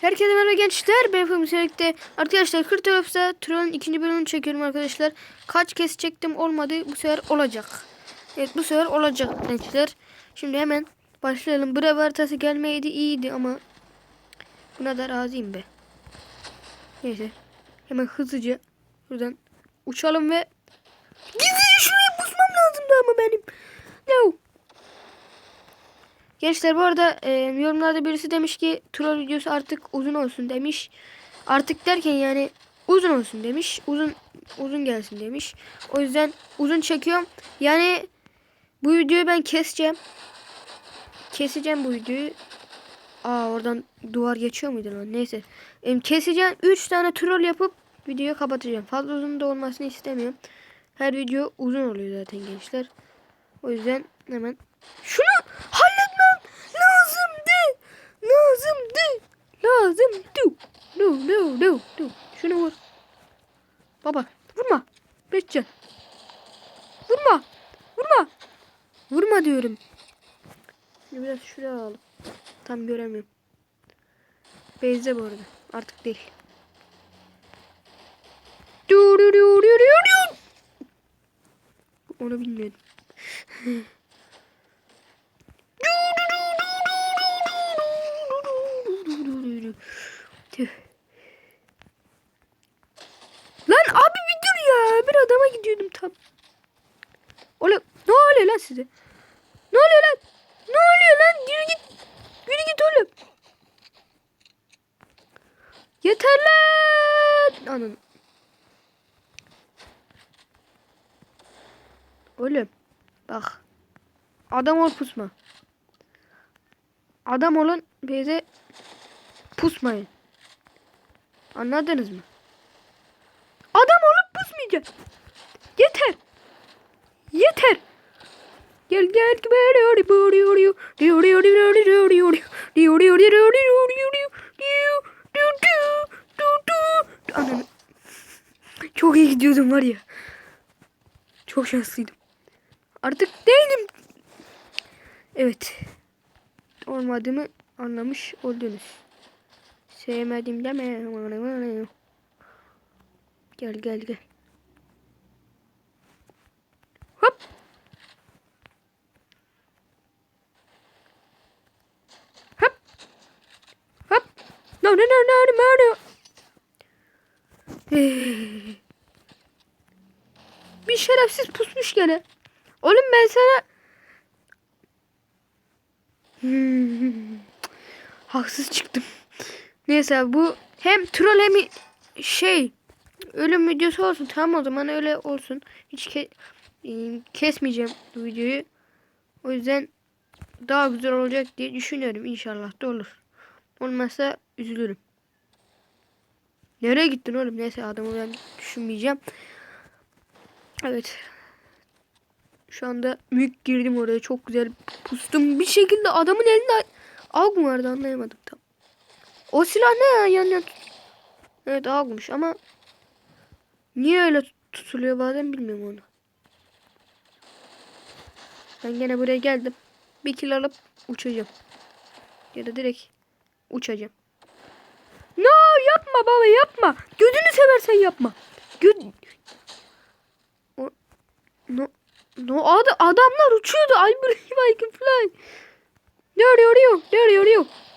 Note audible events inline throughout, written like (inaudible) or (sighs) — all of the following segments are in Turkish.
Herkese merhaba gençler. Ben Sevik'te. Arkadaşlar Kırtıraps'a Troll'ün ikinci bölümünü çekiyorum arkadaşlar. Kaç kez çektim olmadı. Bu sefer olacak. Evet bu sefer olacak gençler. Şimdi hemen başlayalım. Bravo haritası gelmeydi iyiydi ama buna da razıyım be. Neyse. Hemen hızlıca buradan uçalım ve gizlice şuraya pusmam lazımdı ama benim. No. Gençler bu arada e, yorumlarda birisi demiş ki troll videosu artık uzun olsun demiş. Artık derken yani uzun olsun demiş. Uzun uzun gelsin demiş. O yüzden uzun çekiyorum. Yani bu videoyu ben keseceğim. Keseceğim bu videoyu. Aa oradan duvar geçiyor muydu lan? Neyse. E, keseceğim. 3 tane troll yapıp videoyu kapatacağım. Fazla uzun da olmasını istemiyorum. Her video uzun oluyor zaten gençler. O yüzden hemen şunu Lazımdı. No no no no. Şunu vur. Baba vurma. Beşcan. Vurma. Vurma. Vurma diyorum. Şimdi biraz şuraya alalım. Tam göremiyorum. Beyze bu arada. Artık değil. Du du du du du du. Onu bilmiyordum. (laughs) Tüh. Lan abi bir dur ya. Bir adama gidiyordum tam. Oğlum ne oluyor lan size? Ne oluyor lan? Ne oluyor lan? Yürü git. Yürü git oğlum. Yeter lan. Anam. Oğlum bak. Adam ol pusma. Adam olun bize pusmayın. Anladınız mı? Adam olup pusmayacak. Yeter. Yeter. Gel gel Ananı. Çok iyi gidiyordum var ya. Çok şanslıydım. Artık değilim. Evet. Olmadığımı anlamış oldunuz. Sevmedim deme. Gel gel gel. Hop. Hop. Hop. No no no no no no. (sighs) Bir şerefsiz pusmuş gene. Oğlum ben sana Hmm. Haksız çıktım. Neyse bu hem troll hem şey ölüm videosu olsun. Tamam o zaman öyle olsun. Hiç ke e, kesmeyeceğim bu videoyu. O yüzden daha güzel olacak diye düşünüyorum. İnşallah da olur. Olmazsa üzülürüm. Nereye gittin oğlum? Neyse adamı ben düşünmeyeceğim. Evet. Şu anda mülk girdim oraya. Çok güzel pustum. Bir şekilde adamın elinde AUG mu vardı anlayamadım tam. O silah ne ya yan yan tut- Evet AUG'muş ama niye öyle tutuluyor bazen bilmiyorum onu. Ben gene buraya geldim. Bir kill alıp uçacağım. Ya da direkt uçacağım. No yapma baba yapma. Gözünü seversen yapma. Gö o no no ad adamlar uçuyordu. I believe I can fly. There you you. There.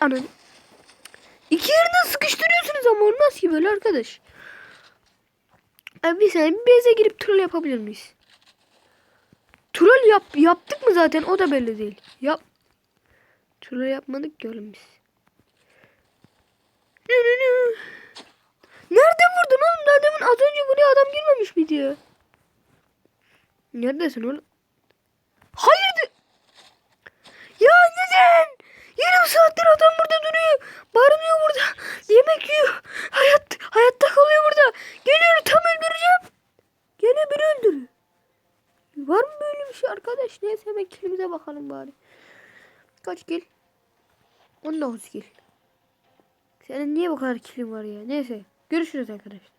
Anan. İki yerden sıkıştırıyorsunuz ama olmaz ki böyle arkadaş. Abi bir saniye bir beze girip troll yapabilir miyiz? Troll yap, yaptık mı zaten o da belli değil. Yap. Troll yapmadık ki biz. Nereden vurdun oğlum? Daha demin az önce buraya adam girmemiş miydi ya? Neredesin oğlum? Hayır. Saattir adam burada duruyor. Bağırmıyor burada. Yemek yiyor. Hayat, hayatta kalıyor burada. Geliyor tam öldüreceğim. Gene biri öldürüyor. Var mı böyle bir şey arkadaş? Neyse hemen kilimize bakalım bari. Kaç kil? 19 kil. Senin niye bu kadar kilin var ya? Neyse. Görüşürüz arkadaşlar.